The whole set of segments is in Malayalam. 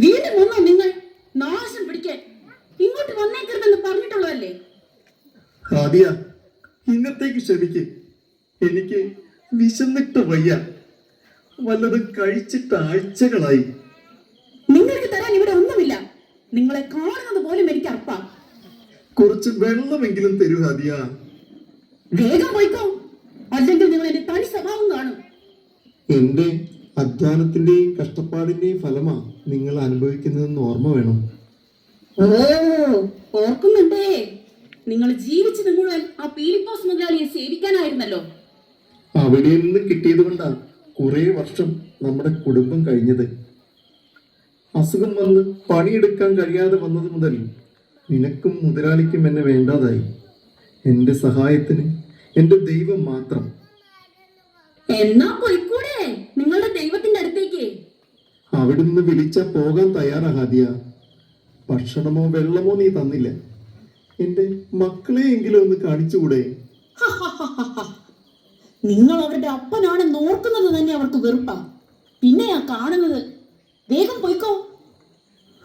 വീണ്ടും വന്നോ നിങ്ങൾ? നാശം പിടിക്കാൻ. ഇങ്ങോട്ട് വന്നേക്കരുതെന്ന് പറഞ്ഞിട്ടുള്ളതല്ലേ? ഹാദിയ ഇന്നത്തേക്ക് ക്ഷമിക്ക്. എനിക്ക് വിശന്നിട്ട് വയ്യ. വല്ലതും കഴിച്ചിട്ട് ആഴ്ചകളായി. നിങ്ങൾക്ക് തരാൻ ഇവിടെ ഒന്നുമില്ല. നിങ്ങളെ കാണുന്നത് പോലും എനിക്ക് അർപ്പാ. കുറച്ച് വെള്ളമെങ്കിലും തരൂ ഹാദിയ വേഗം പോയിക്കോ. അല്ലെങ്കിൽ നിങ്ങൾ എന്റെ തനി സ്വഭാവം കാണും. എന്റെ അധ്വാനത്തിന്റെയും കഷ്ടപ്പാടിന്റെയും ഫലമാ നിങ്ങൾ അനുഭവിക്കുന്നതെന്ന് ഓർമ്മ വേണം. ഓ ഓർക്കുന്നുണ്ടേ. നിങ്ങൾ ജീവിച്ചത് മുഴുവൻ ആ പീലിപ്പോസ് മുതലാളിയെ സേവിക്കാനായിരുന്നല്ലോ. അവിടെ നിന്ന് കിട്ടിയത് കൊണ്ടാ കുറെ വർഷം നമ്മുടെ കുടുംബം കഴിഞ്ഞത്. അസുഖം വന്ന് പണിയെടുക്കാൻ കഴിയാതെ വന്നത് മുതൽ നിനക്കും മുതലാളിക്കും എന്നെ വേണ്ടാതായി. എന്റെ സഹായത്തിന് എന്റെ ദൈവം മാത്രം. എന്നാ പോയിക്കൂടെ. ദൈവത്തിന്റെ അടുത്തേക്ക്. അവിടുന്ന് വിളിച്ച പോകാൻ തയ്യാറാ ഹാദിയ ഭക്ഷണമോ വെള്ളമോ നീ തന്നില്ല. എന്റെ മക്കളെ എങ്കിലും ഒന്ന് കാണിച്ചുകൂടെ? നിങ്ങൾ അവരുടെ അപ്പനാണ് നോർക്കുന്നത് തന്നെ അവർക്ക് വെറുപ്പാ. പിന്നെയാ കാണുന്നത്. വേഗം പോയിക്കോ.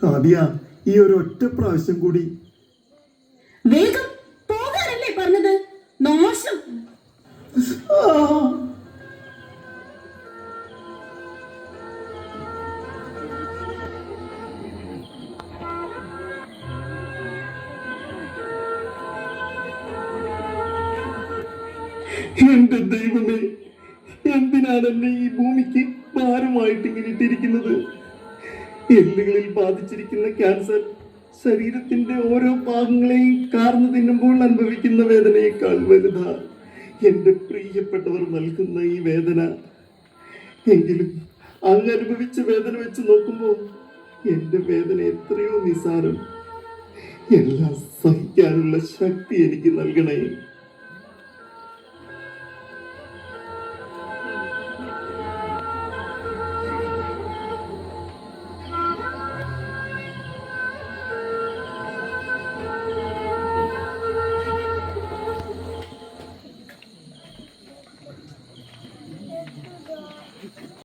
ഹാദിയ ഈ ഒരു ഒറ്റ പ്രാവശ്യം കൂടി. വേഗം പോകാനല്ലേ പറഞ്ഞത്? നാശം. എന്റെ ദൈവമേ എന്തിനാണ് എന്നെ ഈ ഭൂമിക്ക് ഭാരമായിട്ട് ഇങ്ങനെ ഇട്ടിരിക്കുന്നത്? എല്ലുകളിൽ ബാധിച്ചിരിക്കുന്ന ക്യാൻസർ ശരീരത്തിന്റെ ഓരോ ഭാഗങ്ങളെയും കാർന്നു തിന്നുമ്പോൾ അനുഭവിക്കുന്ന വേദനയേക്കാൾ വലുതാ. എന്റെ പ്രിയപ്പെട്ടവർ നൽകുന്ന ഈ വേദന. എങ്കിലും അങ്ങ് അനുഭവിച്ച വേദന വെച്ച് നോക്കുമ്പോൾ എന്റെ വേദന എത്രയോ നിസാരം എല്ലാം സഹിക്കാനുള്ള ശക്തി എനിക്ക് നൽകണേ.